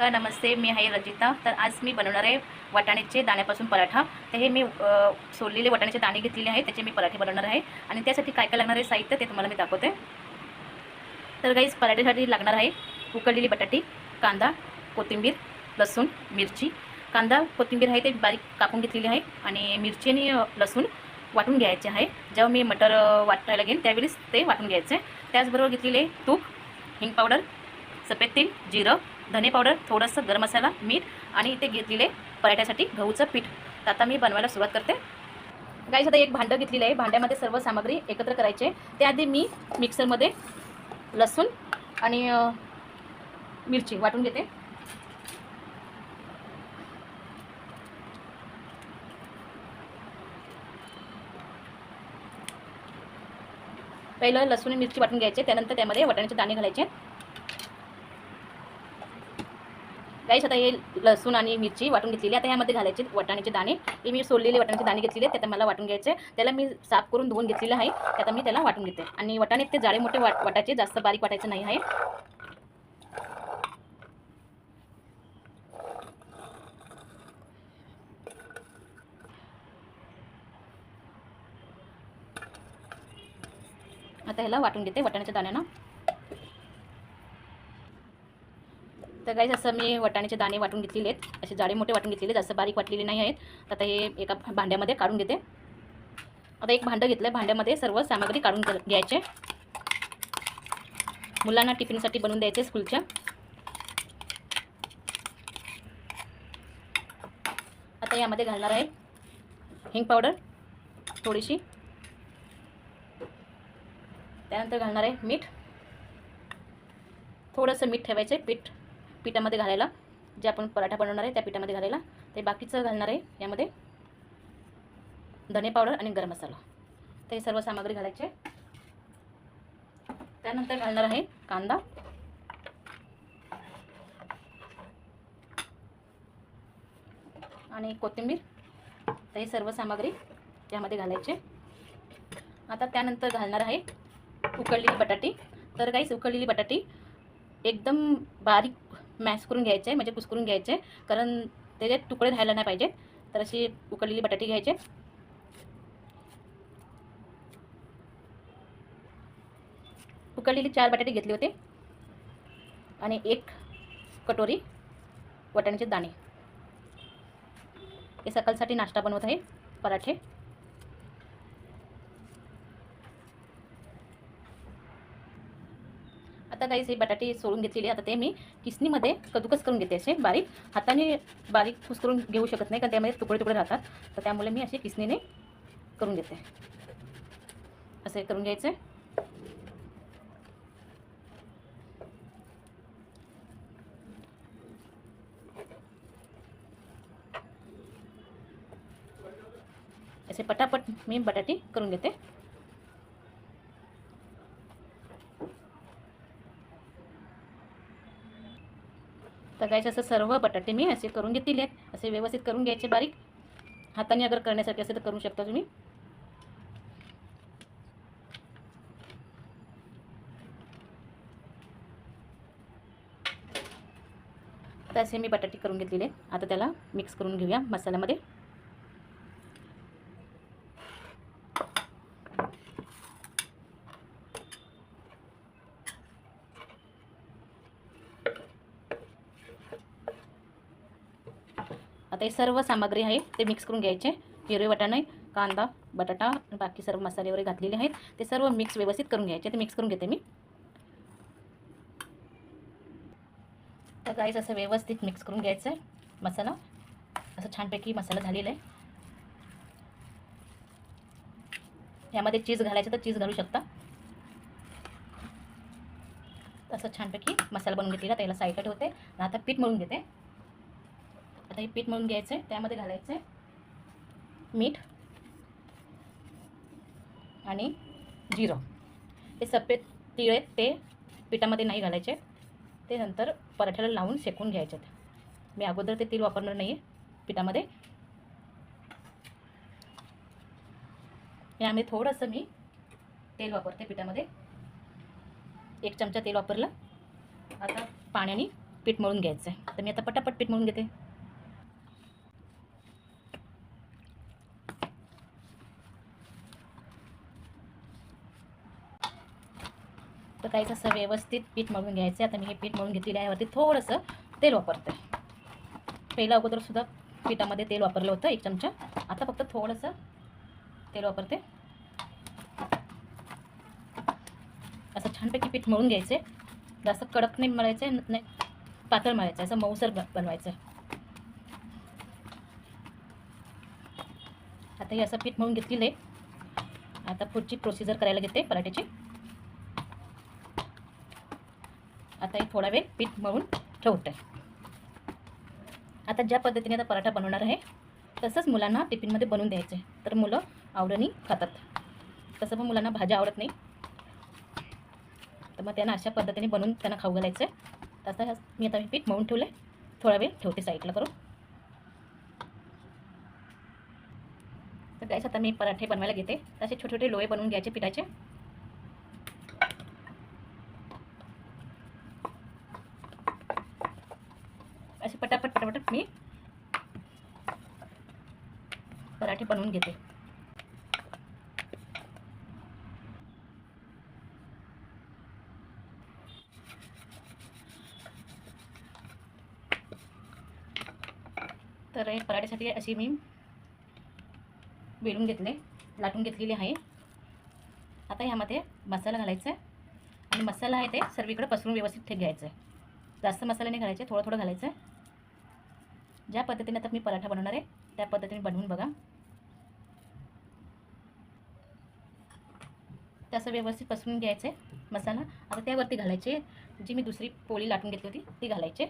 तर नमस्ते मी आहे रजिता. तर आज मी बनवणार आहे वाटाण्याचे दाण्यापासून पराठा. तर हे मी सोललेले वाटाण्याचे दाणे घेतलेले आहे त्याचे मी पराठे बनवणार आहे. आणि त्यासाठी काय काय लागणार आहे साहित्य ते तुम्हाला मी दाखवते. तर गाईज पराठेसाठी लागणार आहे उकडलेली बटाटी कांदा कोथिंबीर लसूण मिरची. कांदा कोथिंबीर आहे ते बारीक कापून घेतलेली आहे. आणि मिरची आणि लसूण वाटून घ्यायचे आहे. जेव्हा मी मटर वाटायला घेईन त्यावेळेस ते वाटून घ्यायचे. त्याचबरोबर घेतलेले तूप हिंग पावडर सफेद तेल जिरं धने पावडर थोडंसं गरम मसाला मीठ आणि इथे घेतलेले पराठ्यासाठी गहूचं पीठ. तर आता मी बनवायला सुरुवात करते. गाईस आता एक भांडं घेतलेलं आहे. भांड्यामध्ये सर्व सामग्री एकत्र करायचे. त्याआधी मी मिक्सरमध्ये लसूण आणि मिरची वाटून घेते. पहिलं लसूण आणि मिरची वाटून घ्यायचे. त्यानंतर त्यामध्ये वाटाण्याचे दाणे घालायचे. गाईस आता हे लसूण आणि मिरची वाटून घेतलेली आता ह्यामध्ये घालायचे वाटाण्याचे दाणे. हे मी सोललेले वाटाण्याचे दाणे घेतलेले ते मला वाटून घ्यायचे त्याला मी साफ करून धुवून घेतलेलं आहे. ते मी त्याला वाटून घेते. आणि वाटाणे ते जाळे मोठे वाट वाटायचे जास्त बारीक वाटायचं नाही आहे. आता ह्याला वाटून घेते वाटाण्याच्या दाण्यानं. तर गाईज असं मी वाटाण्याचे दाणे वाटून घेतलेले आहेत. असे जाडे मोठे वाटून घेतलेले जास्त बारीक वाटलेले नाही आहेत. तर आता हे एका भांड्यामध्ये काढून घेते. आता एक भांडं घेतलं आहे भांड्यामध्ये सर्व सामग्री काढून घ्यायचे. मुलांना टिफिनसाठी बनवून द्यायचे स्कूलच्या. आता यामध्ये घालणार आहे हिंग पावडर थोडीशी. त्यानंतर घालणार आहे मीठ. थोडंसं मीठ ठेवायचं आहे पीठ. पिठामध्ये घालायला जे आपण पराठा बनवणार आहे त्या पिठामध्ये घालायला ते बाकीचं घालणार आहे यामध्ये धने पावडर आणि गरम मसाला. ते सर्व सामग्री घालायचे त्यानंतर घालणार आहे कांदा. आणि कोथिंबीर. तर हे सर्व सामग्री यामध्ये घालायचे आता त्यानंतर घालणार आहे उकडलेली बटाटी. तर काहीच उकडलेली बटाटी एकदम बारीक मॅश करून घ्यायचे म्हणजे कुस्करून घ्यायचे. कारण त्याच्यात तुकडे राहायला नाही पाहिजेत. तर अशी उकडलेली बटाटे घ्यायचे. उकडलेली चार बटाटे घेतले होते. आणि एक कटोरी वटाण्याचे दाणे. हे सकाळसाठी नाश्ता बनवत आहे पराठे. आता काहीच हे बटाटे सोडून घेतलेले आता ते मी किसणीमध्ये कदुकस करून घेते असे बारीक. हाताने बारीक कुस करून घेऊ शकत नाही कारण त्यामध्ये तुकडे तुकडे राहतात. तर त्यामुळे मी असे किसणीने करून घेते. असे करून घ्यायचे. असे पटापट मी बटाटे करून घेते. तर गायचे असं सर्व बटाटे मी असे करून घेतलेले आहेत असे व्यवस्थित करून घ्यायचे बारीक. हाताने अगर करण्यासाठी असेल तर करू शकता तुम्ही. तर असे मी बटाटे करून घेतलेले. आहेत. आता त्याला मिक्स करून घेऊया मसाल्यामध्ये. आता हे सर्व सामग्री आहे ते मिक्स करून घ्यायचे. हिरवे वाटाणे कांदा बटाटा बाकी सर्व मसाले वगैरे घातलेले आहेत. ते सर्व मिक्स व्यवस्थित करून घ्यायचे. ते मिक्स करून घेते मी. तर गाईस असं व्यवस्थित मिक्स करून घ्यायचं आहे मसाला. असं छानपैकी मसाला झालेला आहे. यामध्ये चीज घालायचं तर चीज घालू शकता. असं छानपैकी मसाला बनवून घेतलेला त्याला साईडला ठेवते. आणि आता पीठ मळून घेते. आता हे पीठ मळून घ्यायचं आहे त्यामध्ये घालायचं आहे मीठ आणि जिरं. हे सफेद तीळ आहेत ते पिठामध्ये नाही घालायचे. ते नंतर पराठ्याला लावून शेकून घ्यायचे आहेत मी अगोदर ते तेल वापरणार नाही आहे पिठामध्ये यामध्ये थोडंसं मी तेल वापरते पिठामध्ये. एक चमचा तेल वापरलं. आता पाण्याने पीठ मळून घ्यायचं आहे तर मी आता पटापट पीठ मळून घेते. तर असं व्यवस्थित पीठ मळून घ्यायचं आता मी हे पीठ मळून घेतलेलं आहे वरती थोडंसं तेल वापरते. पहिल्या अगोदरसुद्धा पिठामध्ये तेल वापरलं होतं एक चमचा. आता फक्त थोडंसं तेल वापरते. असं छानपैकी पीठ मळून घ्यायचे. जास्त कडक नाही मळायचे नाही पातळ मळायचं असं मऊसर ब- बनवायचं. आता हे असं पीठ मळून घेतलेलं आहे. आता पुढची प्रोसिजर करायला घेते पराठ्याची आता हे थोडा वेळ पीठ मळून ठेवते आता ज्या पद्धतीने आता पराठा बनवणार आहे तसंच मुलांना टिफिनमध्ये बनवून द्यायचं आहे तर मुलं आवडीने खातात. तसं पण मुलांना भाज्या आवडत नाही. तर मग त्यांना अशा पद्धतीने बनवून त्यांना खाऊ घालायचं आहे तसं मी आता हे पीठ मळून ठेवलं आहे थोडा वेळ ठेवते साईडला करून. तर त्याच आता मी पराठे बनवायला घेते. तसे छोटे छोटे लोहे बनवून घ्यायचे पिठाचे असे पटापट पटापट मी पराठे बनवून घेते. तर हे पराठ्यासाठी अशी मी वेळून घेतले लाटून घेतलेली आहे. आता ह्यामध्ये मसाला घालायचा आहे. आणि मसाला आहे ते सर्वीकडे पसरून व्यवस्थित ठेक घ्यायचं आहे. जास्त मसाला नाही घालायचे थोडं थोडं घालायचं आहे. ज्या पद्धतीने आता मी पराठा बनवणार आहे त्या पद्धतीने बनवून बघा. तसं व्यवस्थित पसरून घ्यायचं आहे मसाला. आता त्यावरती घालायचे जी मी दुसरी पोळी लाटून घेतली होती ती घालायचे.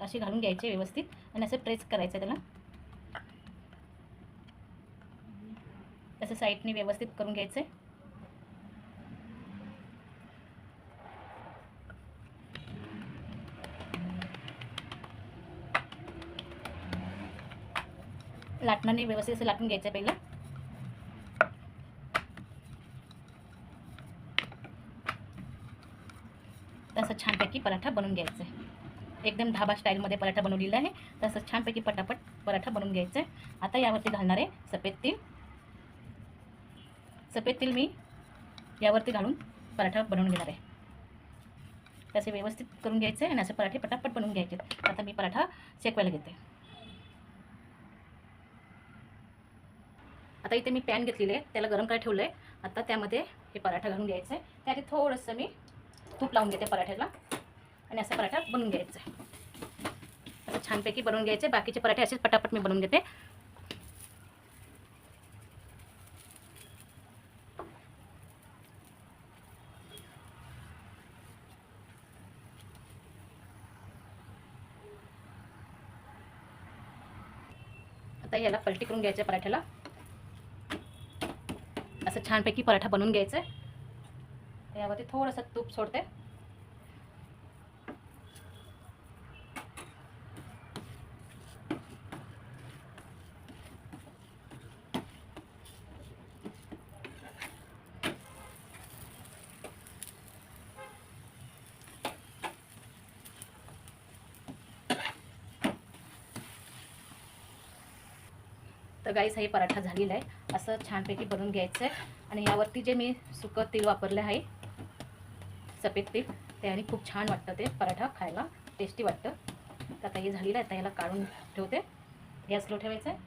अशी घालून घ्यायचे व्यवस्थित आणि असं प्रेस करायचं त्याला. तसं साईडने व्यवस्थित करून घ्यायचं. आहे लाटणाने व्यवस्थित असं लाटून घ्यायचं पहिलं. तसं छानपैकी पराठा बनवून घ्यायचा. आहे एकदम ढाबा स्टाईलमध्ये पराठा बनवलेला आहे. तसं छानपैकी पटापट पराठा बनवून घ्यायचा. आहे आता यावरती घालणार आहे सफेद तेल सफेद तेल मी यावरती घालून पराठा बनवून घेणार आहे. तसे व्यवस्थित करून घ्यायचे आणि असे पराठे पटापट बनवून घ्यायचे. आता मी पराठा शेकवायला घेते. आता इथे मी पॅन घेतलेले आहे त्याला गरम काय ठेवलं आहे आता त्यामध्ये हे पराठा घालून घ्यायचं आहे. त्याआधी थोडंसं मी तूप लावून घेते पराठ्याला. आणि असा पराठा बनवून घ्यायचा आहे. असं छानपैकी बनवून घ्यायचे. बाकीचे पराठे असेच पटापट मी बनवून घेते. आता याला पलटी करून घ्यायचं आहे पराठ्याला. असं छानपैकी पराठा बनवून घ्यायचं आहे. यावरती थोडंसं तूप सोडते. तर गाईस हे पराठा झालेला आहे. असं छानपैकी बनवून घ्यायचं आहे. आणि यावरती जे मी सुकं तेल वापरलं आहे सफेद तेल त्याने खूप छान वाटतं ते पराठा खायला. टेस्टी वाटतं. तर आता हे झालेलं आहे. आता याला काढून ठेवते. गॅस लो ठेवायचं आहे.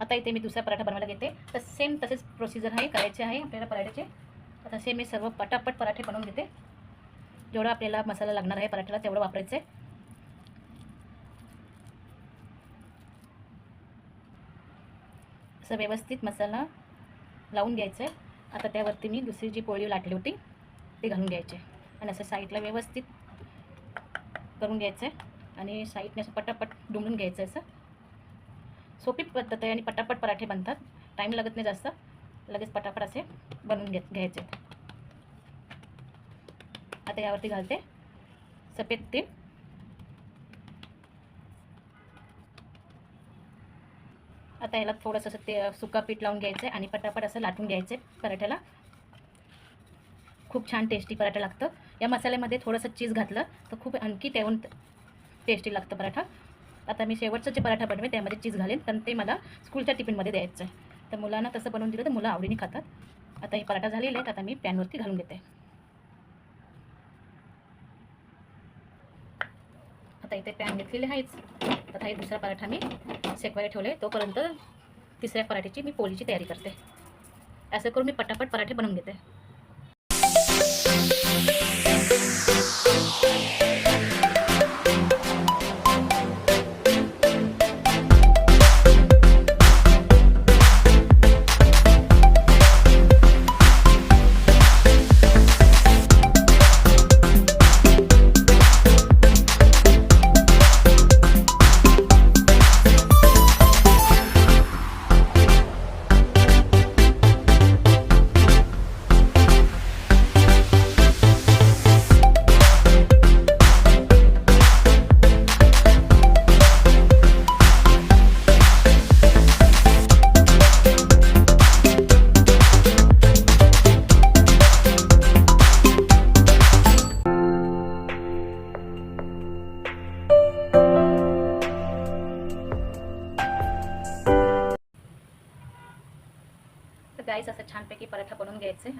आता इथे मी दुसरा पराठा बनवायला घेते. तर सेम तसेच प्रोसिजर आहे. करायचे आहे आपल्याला पराठ्याचे. आता सेम मी सर्व पटापट पराठे बनवून घेते. जेवढा आपल्याला मसाला लागणार आहे पराठ्याला तेवढं वापरायचं आहे. असं व्यवस्थित मसाला लावून द्यायचं आहे आता त्यावरती मी दुसरी जी पोळी लाटली होती ती घालून घ्यायची आणि असं साईडला व्यवस्थित करून घ्यायचं आहे आणि साईडने असं पटापट डुंबून घ्यायचं आहे असं. सोपी पद्धत आहे आणि पटापट पराठे बनतात. टाईम लागत नाही जास्त. लगेच पटापट असे बनवून घे घ्यायचे. आता यावरती घालते सफेद तीळ. आता याला थोडंसं असं ते सुका पीठ लावून घ्यायचं आहे आणि पटापट असं लाटून घ्यायचं आहे पराठ्याला खूप छान टेस्टी पराठा लागतं. या मसाल्यामध्ये थोडंसं चीज घातलं तर खूप आणखी त्याहून टेस्टी लागतं पराठा. आता मी शेवटचं जे पराठा बनवेन त्यामध्ये चीज घालेन कारण ते मला स्कूलच्या टिफिनमध्ये द्यायचं आहे तर मुलांना तसं बनवून दिलं तर मुलं आवडीने खातात. आता हे पराठा झालेले आहेत आता मी पॅनवरती घालून घेते. आता इथे पॅन घेतलेले आहेच. आता हे दुसरा पराठा मी शेकवायला ठेवले. तोपर्यंत तिसऱ्या पराठीची मी पोळीची तयारी करते. असं करून मी पटापट पराठे बनवून घेते. गाईस असं छानपैकी पराठा बनवून घ्यायचे.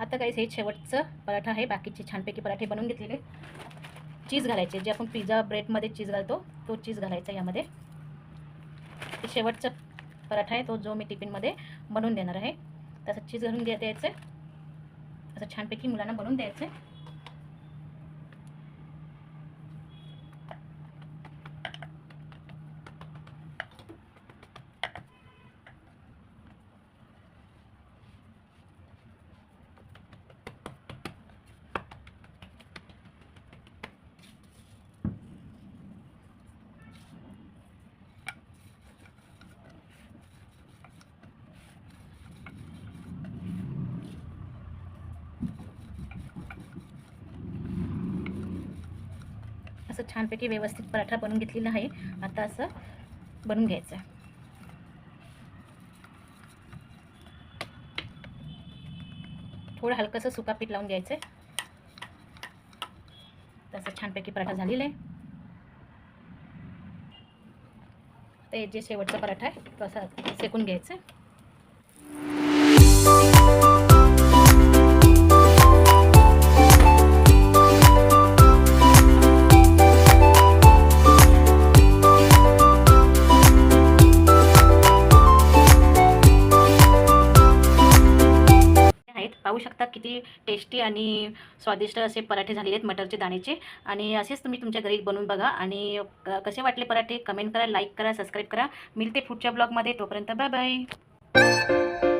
आता काहीच हे शेवटचं पराठा आहे. बाकीचे छानपैकी पराठे बनवून घेतलेले. चीज घालायचे. जे आपण पिझ्झा ब्रेडमध्ये चीज घालतो तो चीज घालायचा यामध्ये. शेवटचं पराठा आहे तो जो मी टिफिनमध्ये बनवून देणार आहे. तसं चीज घालून द्या द्यायचं. असं छानपैकी मुलांना बनवून द्यायचं. असं छानपैकी व्यवस्थित पराठा बनवून घेतलेला आहे. आता असं बनवून घ्यायचं. आहे थोडं हलकंसं सुका पीठ लावून घ्यायचं आहे तसं छानपैकी पराठा झालेला आहे. ते जे शेवटचा पराठा आहे तो असा सेकून घ्यायचं किती टेस्टी आणि स्वादिष्ट असे पराठे झालेले आहेत मटरचे दाण्याचे आणि असेच तुम्ही तुमच्या घरी बनवून बघा. आणि कसे वाटले पराठे? कमेंट करा लाईक करा सबस्क्राईब करा. मिळते पुढच्या ब्लॉगमध्ये तोपर्यंत बाय बाय